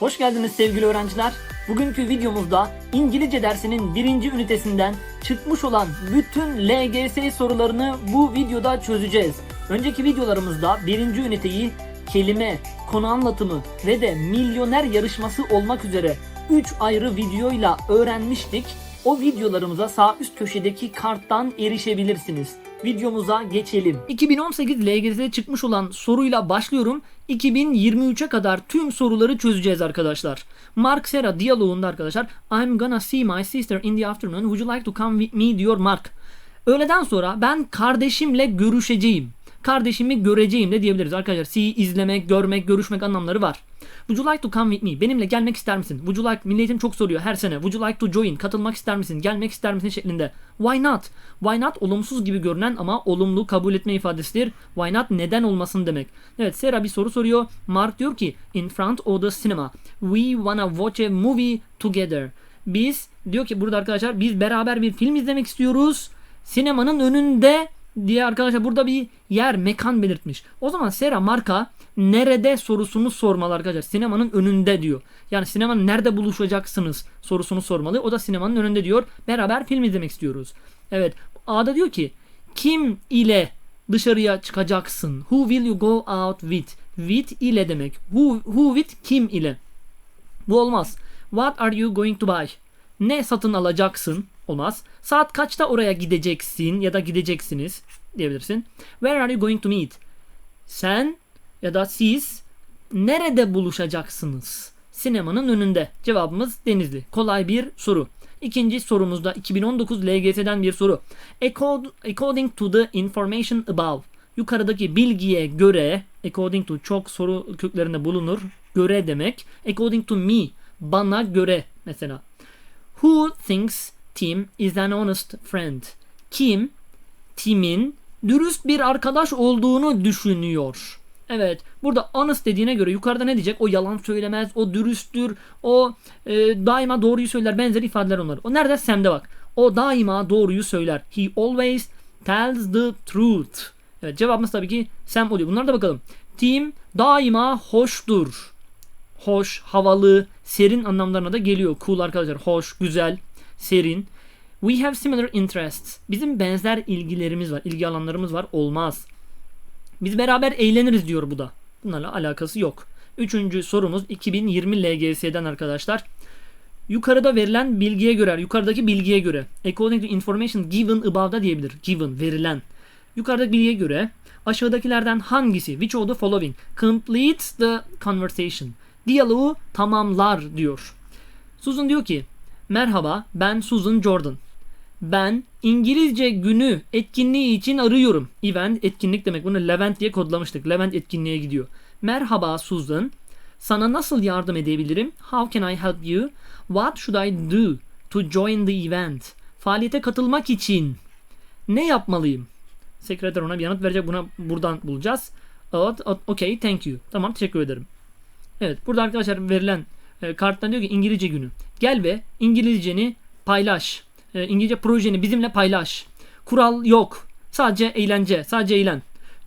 Hoş geldiniz sevgili öğrenciler. Bugünkü videomuzda İngilizce dersinin birinci ünitesinden çıkmış olan bütün LGS sorularını bu videoda çözeceğiz. Önceki videolarımızda birinci üniteyi kelime, konu anlatımı ve de milyoner yarışması olmak üzere 3 ayrı videoyla öğrenmiştik. O videolarımıza sağ üst köşedeki karttan erişebilirsiniz. Videomuza geçelim. 2018 LGS'de çıkmış olan soruyla başlıyorum. 2023'e kadar tüm soruları çözeceğiz arkadaşlar. Mark Sera diyaloğunda arkadaşlar I'm gonna see my sister in the afternoon. Would you like to come with me diyor Mark. Öğleden sonra ben kardeşimle görüşeceğim. Kardeşimi göreceğim de diyebiliriz arkadaşlar. See, izlemek, görmek, görüşmek anlamları var. Would you like to come with me? Benimle gelmek ister misin? Would you like, milletim çok soruyor her sene. Would you like to join? Katılmak ister misin? Gelmek ister misin? şeklinde. Why not? Why not olumsuz gibi görünen ama olumlu kabul etme ifadesidir. Why not neden olmasın demek. Evet Sarah bir soru soruyor. Mark diyor ki in front of the cinema. We wanna watch a movie together. Biz diyor ki burada arkadaşlar biz beraber bir film izlemek istiyoruz. Sinemanın önünde diye arkadaşlar burada bir yer, mekan belirtmiş. O zaman Sera marka nerede sorusunu sormalı arkadaşlar. Sinemanın önünde diyor. Yani sinemanın nerede buluşacaksınız sorusunu sormalı. O da sinemanın önünde diyor. Beraber film izlemek istiyoruz. Evet. A'da diyor ki kim ile dışarıya çıkacaksın? Who will you go out with? With ile demek. Who, who with kim ile? Bu olmaz. What are you going to buy? Ne satın alacaksın? Olmaz. Saat kaçta oraya gideceksin ya da gideceksiniz diyebilirsin. Where are you going to meet? Sen ya da siz nerede buluşacaksınız? Sinemanın önünde. Cevabımız Denizli. Kolay bir soru. İkinci sorumuzda 2019 LGS'den bir soru. Accord- According to the information above. Yukarıdaki bilgiye göre, according to çok soru köklerinde bulunur. Göre demek. According to me. Bana göre mesela. Who thinks Tim is an honest friend? Kim Tim'in dürüst bir arkadaş olduğunu düşünüyor. Evet burada honest dediğine göre yukarıda ne diyecek? O yalan söylemez, o dürüsttür, o e, daima doğruyu söyler benzer ifadeler onlar. O nerede? Sam'de bak. O daima doğruyu söyler. He always tells the truth. Evet cevabımız tabii ki Sam oluyor. Bunlara da bakalım. Tim daima hoştur. Hoş, havalı, serin anlamlarına da geliyor. Cool arkadaşlar. Hoş, güzel, serin. We have similar interests. Bizim benzer ilgilerimiz var, ilgi alanlarımız var. Olmaz. Biz beraber eğleniriz diyor bu da. Bunlarla alakası yok. Üçüncü sorumuz 2020 LGS'den arkadaşlar. Yukarıda verilen bilgiye göre, yukarıdaki bilgiye göre, according to information given above'da diyebilir. Given, verilen. Yukarıdaki bilgiye göre aşağıdakilerden hangisi, which of the following, completes the conversation. Diyaloğu tamamlar diyor. Susan diyor ki, merhaba ben Susan Jordan. Ben İngilizce günü etkinliği için arıyorum. Event etkinlik demek. Bunu Levent diye kodlamıştık. Levent etkinliğe gidiyor. Merhaba Susan. Sana nasıl yardım edebilirim? How can I help you? What should I do to join the event? Faaliyete katılmak için ne yapmalıyım? Sekreter ona bir yanıt verecek. Buna buradan bulacağız. Evet, okay, thank you. Tamam, teşekkür ederim. Evet, burada arkadaşlar verilen e, karttan diyor ki İngilizce günü. Gel ve İngilizceni paylaş. E, İngilizce projeni bizimle paylaş. Kural yok. Sadece eğlence, sadece eğlen.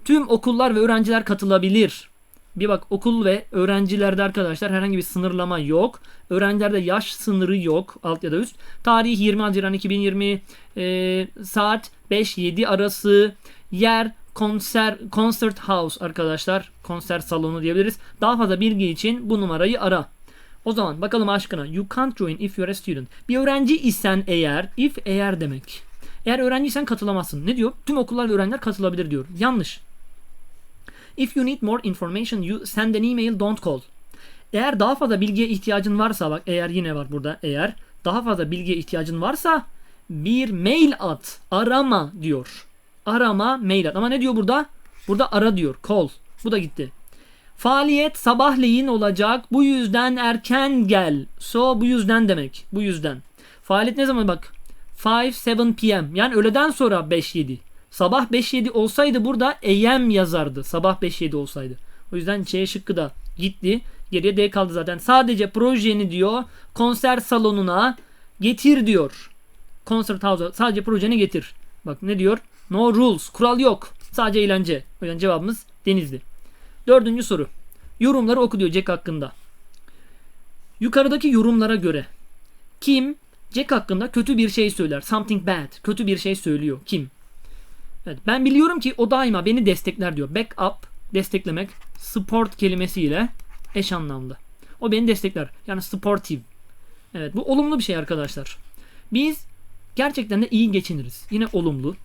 Tüm okullar ve öğrenciler katılabilir. Bir bak okul ve öğrencilerde arkadaşlar herhangi bir sınırlama yok. Öğrencilerde yaş sınırı yok alt ya da üst. Tarih 20 Haziran 2020 e, saat 5-7 arası yer konser concert house arkadaşlar konser salonu diyebiliriz. Daha fazla bilgi için bu numarayı ara. O zaman bakalım aşkına. You can't join if you're a student. Bir öğrenci isen eğer, if eğer demek. Eğer öğrenciysen katılamazsın. Ne diyor? Tüm okullar ve öğrenciler katılabilir diyor. Yanlış. If you need more information, you send an email, don't call. Eğer daha fazla bilgiye ihtiyacın varsa, bak eğer yine var burada, eğer daha fazla bilgiye ihtiyacın varsa bir mail at, arama diyor. Arama, mail at. Ama ne diyor burada? Burada ara diyor, call. Bu da gitti. Faaliyet sabahleyin olacak. Bu yüzden erken gel. So bu yüzden demek. Bu yüzden. Faaliyet ne zaman bak? 5-7 p.m. Yani öğleden sonra 5-7. Sabah 5-7 olsaydı burada AM yazardı. Sabah 5-7 olsaydı. O yüzden C şıkkı da gitti. Geriye D kaldı zaten. Sadece projeni diyor konser salonuna getir diyor. Concert house'a sadece projeni getir. Bak ne diyor? No rules. Kural yok. Sadece eğlence. O yüzden cevabımız Denizli. Dördüncü soru. Yorumları oku diyor Jack hakkında. Yukarıdaki yorumlara göre kim Jack hakkında kötü bir şey söyler? Something bad. Kötü bir şey söylüyor. Kim? Evet, ben biliyorum ki o daima beni destekler diyor. Back up, desteklemek, support kelimesiyle eş anlamlı. O beni destekler. Yani supportive. Evet bu olumlu bir şey arkadaşlar. Biz gerçekten de iyi geçiniriz. Yine olumlu.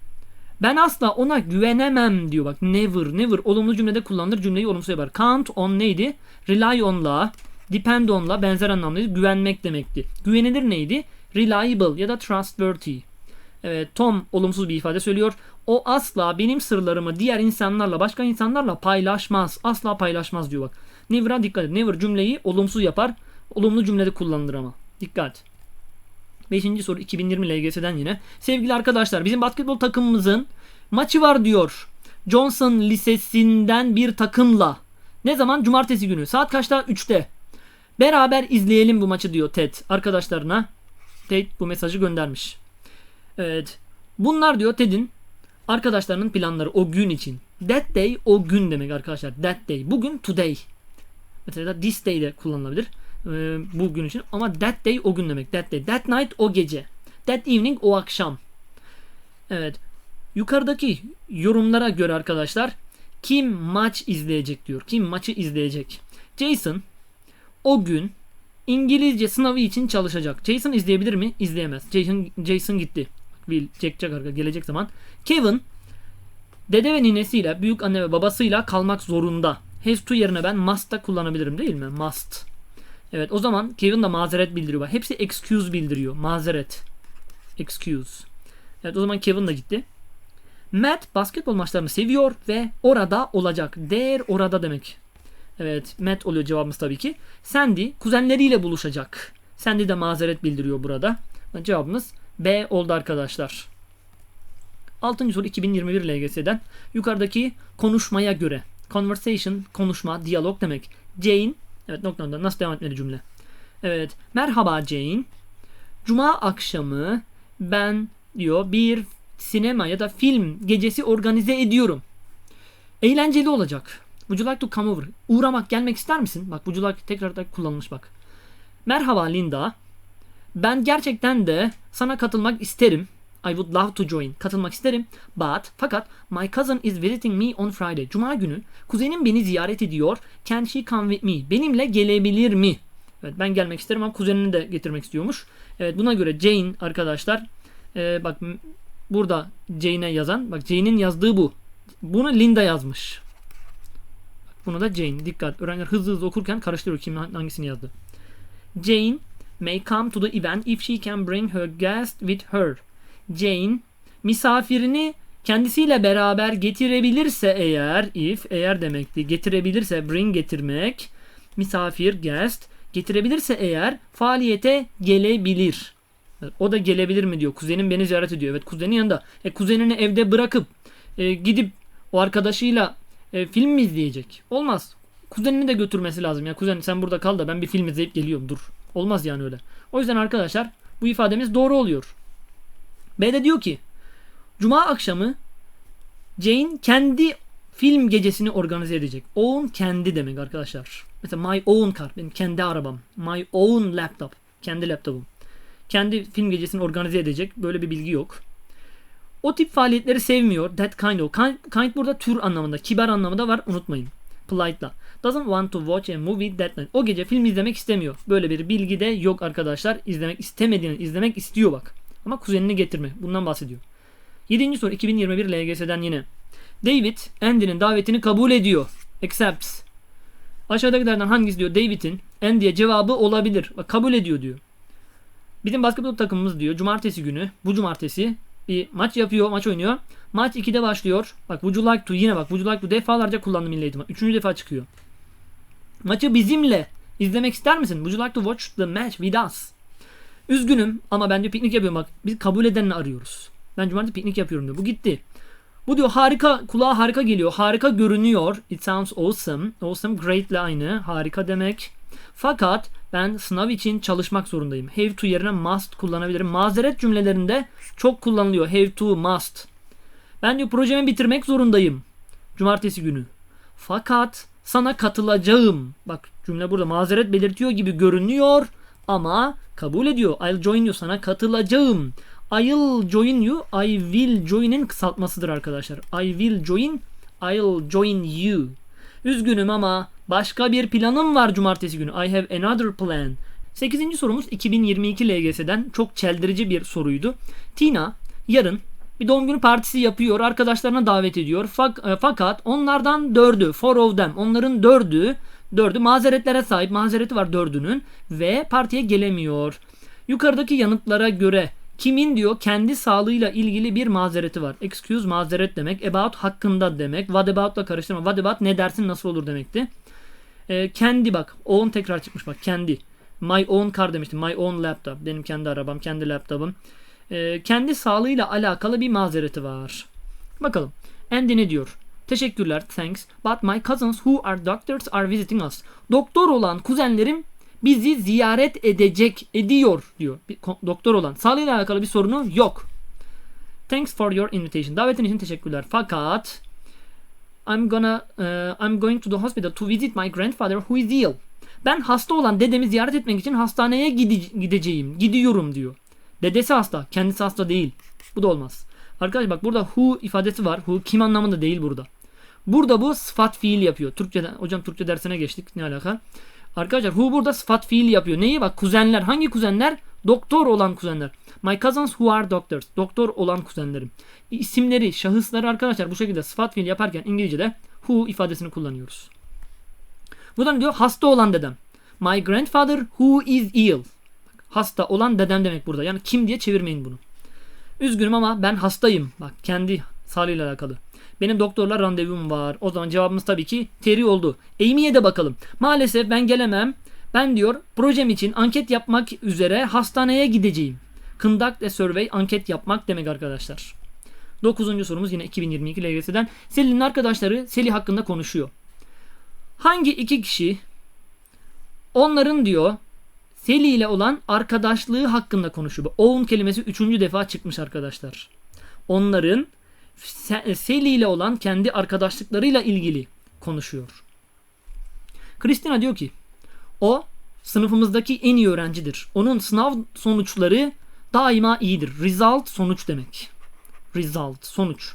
Ben asla ona güvenemem diyor bak. Never, never. Olumlu cümlede kullanılır. Cümleyi olumsuz yapar. Count on neydi? Rely on'la, depend on'la benzer anlamlıydı. Güvenmek demekti. Güvenilir neydi? Reliable ya da trustworthy. Evet, Tom olumsuz bir ifade söylüyor. O asla benim sırlarımı diğer insanlarla, başka insanlarla paylaşmaz. Asla paylaşmaz diyor bak. Never'a dikkat et. Never cümleyi olumsuz yapar. Olumlu cümlede kullanılır ama. Dikkat. Beşinci soru 2020 LGS'den yine. Sevgili arkadaşlar bizim basketbol takımımızın maçı var diyor. Johnson Lisesi'nden bir takımla. Ne zaman? Cumartesi günü. Saat kaçta? 3'te. Beraber izleyelim bu maçı diyor Ted arkadaşlarına. Ted bu mesajı göndermiş. Evet. Bunlar diyor Ted'in arkadaşlarının planları o gün için. That day o gün demek arkadaşlar. That day. Bugün today. Mesela this day de kullanılabilir. Ee, bugün için ama that day o gün demek. That day. That night o gece. That evening o akşam. Evet. Yukarıdaki yorumlara göre arkadaşlar kim maç izleyecek diyor. Kim maçı izleyecek. Jason o gün İngilizce sınavı için çalışacak. Jason izleyebilir mi? İzleyemez. Jason, Jason gitti. Will çekecek arka gelecek zaman. Kevin dede ve ninesiyle büyük anne ve babasıyla kalmak zorunda. Has to yerine ben must'ta kullanabilirim değil mi? Must. Evet o zaman Kevin de mazeret bildiriyor. Bak, Hepsi excuse bildiriyor. Mazeret. Excuse. Evet o zaman Kevin de gitti. Matt basketbol maçlarını seviyor ve orada olacak. There orada demek. Evet Matt oluyor cevabımız tabii ki. Sandy kuzenleriyle buluşacak. Sandy de mazeret bildiriyor burada. Cevabımız B oldu arkadaşlar. 6. soru 2021 LGS'den. Yukarıdaki konuşmaya göre. Conversation, konuşma, diyalog demek. Jane, evet nokta nokta nasıl devam etmeli cümle? Evet, merhaba Jane. Cuma akşamı ben diyor bir sinema ya da film gecesi organize ediyorum. Eğlenceli olacak. Would you like to come over? Uğramak, gelmek ister misin? Bak would you like tekrar da kullanılmış bak. Merhaba Linda. Ben gerçekten de sana katılmak isterim. I would love to join. Katılmak isterim. But fakat my cousin is visiting me on Friday. Cuma günü kuzenim beni ziyaret ediyor. Can she come with me? Benimle gelebilir mi? Evet ben gelmek isterim ama kuzenini de getirmek istiyormuş. Evet buna göre Jane arkadaşlar e, bak burada Jane'e yazan bak Jane'in yazdığı bu. Bunu Linda yazmış. Bunu da Jane. Dikkat. Öğrenciler hızlı hızlı okurken karıştırıyor kim hangisini yazdı. Jane may come to the event if she can bring her guest with her. Jane misafirini kendisiyle beraber getirebilirse eğer if eğer demekti getirebilirse bring getirmek misafir guest getirebilirse eğer faaliyete gelebilir. O da gelebilir mi diyor. Kuzenim beni ziyaret ediyor. Evet kuzenin yanında. E, kuzenini evde bırakıp e, gidip o arkadaşıyla e, film mi izleyecek? Olmaz. Kuzenini de götürmesi lazım. Ya kuzen sen burada kal da ben bir film izleyip geliyorum. Dur. Olmaz yani öyle. O yüzden arkadaşlar bu ifademiz doğru oluyor. B'de diyor ki Cuma akşamı Jane kendi film gecesini organize edecek. Own kendi demek arkadaşlar. Mesela my own car benim kendi arabam. My own laptop. Kendi laptopum. Kendi film gecesini organize edecek. Böyle bir bilgi yok. O tip faaliyetleri sevmiyor. That kind of. Kind, kind burada tür anlamında. Kibar anlamında var. Unutmayın. Polite'la. Doesn't want to watch a movie that night. O gece film izlemek istemiyor. Böyle bir bilgi de yok arkadaşlar. İzlemek istemediğini izlemek istiyor bak. Ama kuzenini getirme. Bundan bahsediyor. 7. soru 2021 LGS'den yine. David Andy'nin davetini kabul ediyor. Accepts. Aşağıdakilerden hangisi diyor David'in Andy'ye cevabı olabilir. Bak kabul ediyor diyor. Bizim basketbol takımımız diyor cumartesi günü bu cumartesi bir maç yapıyor maç oynuyor. Maç 2'de başlıyor. Bak would you like to yine bak would you like to defalarca kullandım milli eğitim. Üçüncü defa çıkıyor. Maçı bizimle izlemek ister misin? Would you like to watch the match with us? Üzgünüm ama ben diyor piknik yapıyorum bak. Biz kabul edenini arıyoruz. Ben cumartesi piknik yapıyorum diyor. Bu gitti. Bu diyor harika, kulağa harika geliyor. Harika görünüyor. It sounds awesome. Awesome great ile aynı. Harika demek. Fakat ben sınav için çalışmak zorundayım. Have to yerine must kullanabilirim. Mazeret cümlelerinde çok kullanılıyor. Have to, must. Ben diyor projemi bitirmek zorundayım. Cumartesi günü. Fakat sana katılacağım. Bak cümle burada mazeret belirtiyor gibi görünüyor ama kabul ediyor. I'll join you sana katılacağım. I'll join you. I will join'in kısaltmasıdır arkadaşlar. I will join. I'll join you. Üzgünüm ama başka bir planım var cumartesi günü. I have another plan. 8. sorumuz 2022 LGS'den çok çeldirici bir soruydu. Tina yarın bir doğum günü partisi yapıyor. Arkadaşlarına davet ediyor. Fak- e, fakat onlardan dördü, four of them, onların dördü, dördü mazeretlere sahip. Mazereti var dördünün ve partiye gelemiyor. Yukarıdaki yanıtlara göre kimin diyor kendi sağlığıyla ilgili bir mazereti var. Excuse mazeret demek. About hakkında demek. What about'la karıştırma. What about ne dersin nasıl olur demekti. Ee, kendi bak. Own tekrar çıkmış bak. Kendi. My own car demiştim. My own laptop. Benim kendi arabam. Kendi laptopum. Ee, kendi sağlığıyla alakalı bir mazereti var. Bakalım. Andy ne diyor? Teşekkürler. Thanks. But my cousins who are doctors are visiting us. Doktor olan kuzenlerim bizi ziyaret edecek ediyor diyor. Bir doktor olan. Sağlığıyla alakalı bir sorunu yok. Thanks for your invitation. Davetin için teşekkürler. Fakat I'm gonna uh, I'm going to the hospital to visit my grandfather who is ill. Ben hasta olan dedemi ziyaret etmek için hastaneye gide- gideceğim. Gidiyorum diyor. Dedesi hasta, kendisi hasta değil. Bu da olmaz. Arkadaşlar bak burada who ifadesi var. Who kim anlamında değil burada. Burada bu sıfat fiil yapıyor. Türkçe hocam Türkçe dersine geçtik. Ne alaka? Arkadaşlar who burada sıfat fiil yapıyor. Neyi bak kuzenler. Hangi kuzenler? Doktor olan kuzenler. My cousins who are doctors. Doktor olan kuzenlerim. İsimleri, şahısları arkadaşlar bu şekilde sıfat fiil yaparken İngilizce'de who ifadesini kullanıyoruz. Buradan diyor hasta olan dedem. My grandfather who is ill. Hasta olan dedem demek burada. Yani kim diye çevirmeyin bunu. Üzgünüm ama ben hastayım. Bak kendi sağlığıyla alakalı. Benim doktorla randevum var. O zaman cevabımız tabii ki Terry oldu. Amy'ye de bakalım. Maalesef ben gelemem. Ben diyor projem için anket yapmak üzere hastaneye gideceğim. Conduct a survey anket yapmak demek arkadaşlar. Dokuzuncu sorumuz yine 2022 LGS'den. Selin'in arkadaşları Seli hakkında konuşuyor. Hangi iki kişi onların diyor Seli ile olan arkadaşlığı hakkında konuşuyor. Own kelimesi üçüncü defa çıkmış arkadaşlar. Onların Se- Seli ile olan kendi arkadaşlıklarıyla ilgili konuşuyor. Christina diyor ki o sınıfımızdaki en iyi öğrencidir. Onun sınav sonuçları daima iyidir. Result sonuç demek. Result sonuç.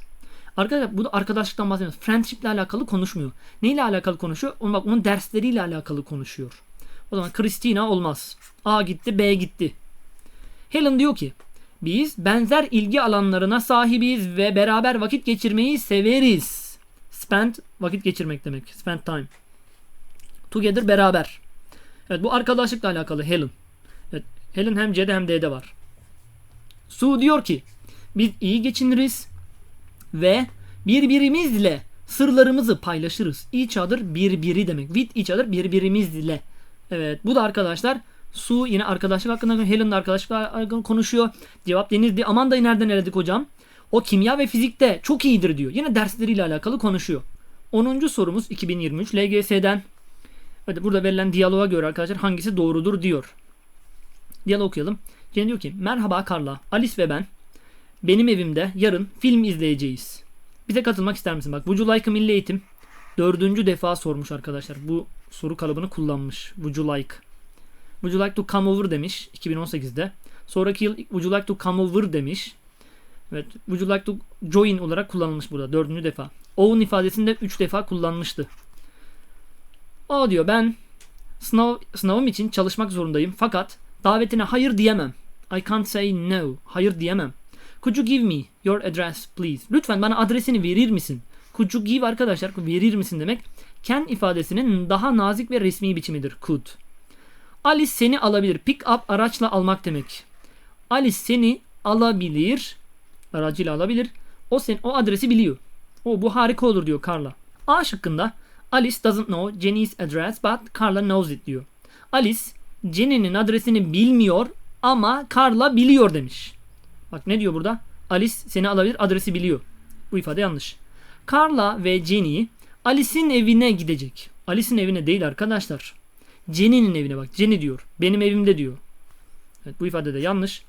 Arkadaşlar bu da arkadaşlıktan bahsediyor. Friendship ile alakalı konuşmuyor. Neyle alakalı konuşuyor? Onun bak onun dersleriyle alakalı konuşuyor. O zaman Christina olmaz. A gitti, B gitti. Helen diyor ki biz benzer ilgi alanlarına sahibiz ve beraber vakit geçirmeyi severiz. Spend vakit geçirmek demek. Spend time. Together beraber. Evet bu arkadaşlıkla alakalı Helen. Evet, Helen hem C'de hem D'de var. Sue diyor ki biz iyi geçiniriz ve birbirimizle sırlarımızı paylaşırız. Each other birbiri demek. With each other birbirimizle. Evet bu da arkadaşlar Su yine arkadaşlık hakkında Helen de arkadaşlık hakkında konuşuyor. Cevap Deniz'di. Amanda'yı nereden eledik hocam? O kimya ve fizikte çok iyidir diyor. Yine dersleriyle alakalı konuşuyor. 10. sorumuz 2023 LGS'den. Hadi burada verilen diyaloğa göre arkadaşlar hangisi doğrudur diyor. Diyalog okuyalım. Jen diyor ki merhaba Carla, Alice ve ben benim evimde yarın film izleyeceğiz. Bize katılmak ister misin? Bak Would you like a milli eğitim? Dördüncü defa sormuş arkadaşlar. Bu soru kalıbını kullanmış. Would you like? Would you like to come over demiş 2018'de. Sonraki yıl Would you like to come over demiş. Evet. Would you like to join olarak kullanılmış burada. Dördüncü defa. Own ifadesinde üç defa kullanmıştı. O diyor ben sınav, sınavım için çalışmak zorundayım. Fakat davetine hayır diyemem. I can't say no. Hayır diyemem. Could you give me your address please? Lütfen bana adresini verir misin? Could you give arkadaşlar verir misin demek. Can ifadesinin daha nazik ve resmi biçimidir. Could. Alice seni alabilir. Pick up araçla almak demek. Alice seni alabilir. Aracıyla alabilir. O sen o adresi biliyor. O bu harika olur diyor Carla. A şıkkında Alice doesn't know Jenny's address but Carla knows it diyor. Alice Jenny'nin adresini bilmiyor ama Carla biliyor demiş. Bak ne diyor burada? Alice seni alabilir adresi biliyor. Bu ifade yanlış. Carla ve Jenny Alice'in evine gidecek. Alice'in evine değil arkadaşlar. Jenny'nin evine bak. Jenny diyor. Benim evimde diyor. Evet, bu ifade de yanlış.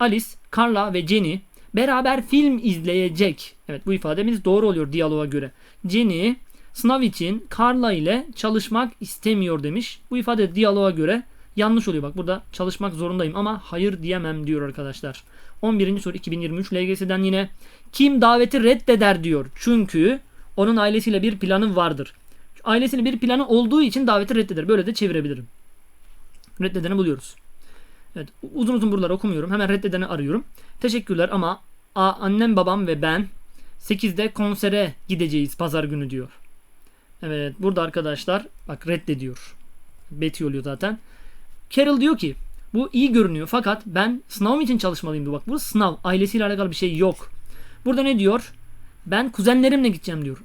Alice, Carla ve Jenny beraber film izleyecek. Evet bu ifademiz doğru oluyor diyaloğa göre. Jenny Sınav için Carla ile çalışmak istemiyor demiş. Bu ifade diyaloğa göre yanlış oluyor. Bak burada çalışmak zorundayım ama hayır diyemem diyor arkadaşlar. 11. soru 2023 LGS'den yine kim daveti reddeder diyor. Çünkü onun ailesiyle bir planı vardır. Ailesiyle bir planı olduğu için daveti reddeder. Böyle de çevirebilirim. Reddedeni buluyoruz. Evet, uzun uzun buraları okumuyorum. Hemen reddedeni arıyorum. Teşekkürler ama a, annem babam ve ben 8'de konsere gideceğiz pazar günü diyor. Evet burada arkadaşlar bak reddediyor. Betty oluyor zaten. Carol diyor ki bu iyi görünüyor fakat ben sınavım için çalışmalıyım diyor. Bak bu sınav ailesiyle alakalı bir şey yok. Burada ne diyor? Ben kuzenlerimle gideceğim diyor.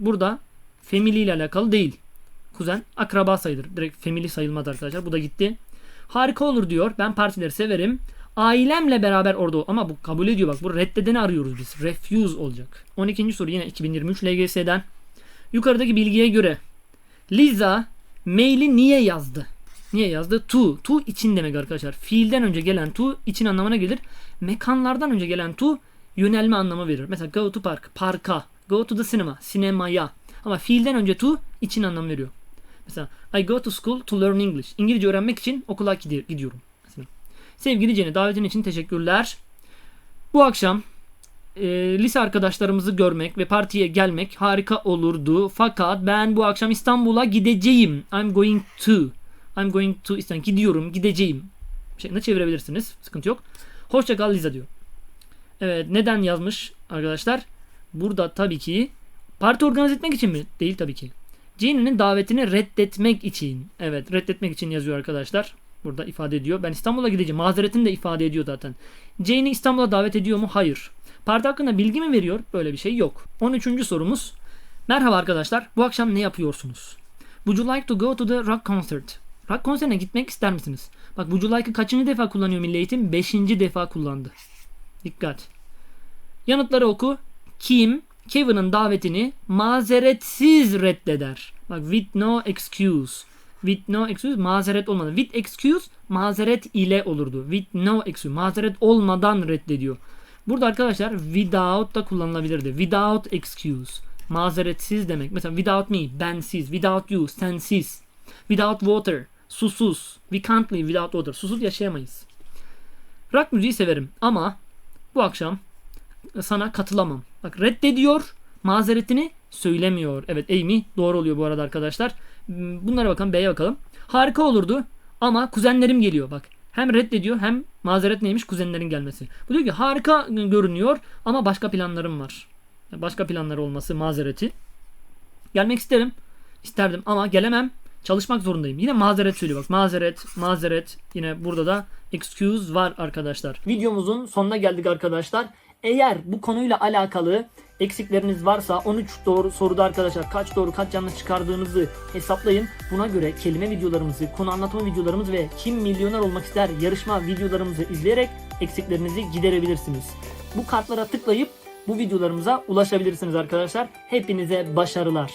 Burada family ile alakalı değil. Kuzen akraba sayılır. Direkt family sayılmaz arkadaşlar. Bu da gitti. Harika olur diyor. Ben partileri severim. Ailemle beraber orada ama bu kabul ediyor bak. Bu reddedeni arıyoruz biz. Refuse olacak. 12. soru yine 2023 LGS'den. Yukarıdaki bilgiye göre Liza maili niye yazdı? Niye yazdı? To. To için demek arkadaşlar. Fiilden önce gelen to için anlamına gelir. Mekanlardan önce gelen to yönelme anlamı verir. Mesela go to park. Parka. Go to the cinema. Sinemaya. Ama fiilden önce to için anlam veriyor. Mesela I go to school to learn English. İngilizce öğrenmek için okula gidi- gidiyorum. Mesela. Sevgili Jenny davetin için teşekkürler. Bu akşam e, lise arkadaşlarımızı görmek ve partiye gelmek harika olurdu. Fakat ben bu akşam İstanbul'a gideceğim. I'm going to. I'm going to İstanbul. Gidiyorum, gideceğim. Şeklinde çevirebilirsiniz. Sıkıntı yok. Hoşça kal Liza diyor. Evet neden yazmış arkadaşlar? Burada tabii ki parti organize etmek için mi? Değil tabii ki. Jane'in davetini reddetmek için. Evet reddetmek için yazıyor arkadaşlar. Burada ifade ediyor. Ben İstanbul'a gideceğim. Mazeretini de ifade ediyor zaten. Jane'i İstanbul'a davet ediyor mu? Hayır. Parti hakkında bilgi mi veriyor? Böyle bir şey yok. 13. sorumuz. Merhaba arkadaşlar. Bu akşam ne yapıyorsunuz? Would you like to go to the rock concert? Rock konserine gitmek ister misiniz? Bak would you like'ı kaçıncı defa kullanıyor Milli Eğitim? Beşinci defa kullandı. Dikkat. Yanıtları oku. Kim Kevin'ın davetini mazeretsiz reddeder. Bak with no excuse. With no excuse mazeret olmadan. With excuse mazeret ile olurdu. With no excuse mazeret olmadan reddediyor. Burada arkadaşlar without da kullanılabilirdi. Without excuse. Mazeretsiz demek. Mesela without me, bensiz. Without you, sensiz. Without water, susuz. We can't live without water. Susuz yaşayamayız. Rock müziği severim ama bu akşam sana katılamam. Bak reddediyor, mazeretini söylemiyor. Evet Amy doğru oluyor bu arada arkadaşlar. Hmm, Bunlara bakalım, B'ye bakalım. Harika olurdu ama kuzenlerim geliyor bak. Hem reddediyor hem mazeret neymiş kuzenlerin gelmesi. Bu diyor ki harika görünüyor ama başka planlarım var. Başka planları olması mazereti. Gelmek isterim. isterdim ama gelemem. Çalışmak zorundayım. Yine mazeret söylüyor bak. Mazeret, mazeret. Yine burada da excuse var arkadaşlar. Videomuzun sonuna geldik arkadaşlar. Eğer bu konuyla alakalı eksikleriniz varsa 13 doğru soruda arkadaşlar kaç doğru kaç yanlış çıkardığınızı hesaplayın. Buna göre kelime videolarımızı, konu anlatma videolarımızı ve kim milyoner olmak ister yarışma videolarımızı izleyerek eksiklerinizi giderebilirsiniz. Bu kartlara tıklayıp bu videolarımıza ulaşabilirsiniz arkadaşlar. Hepinize başarılar.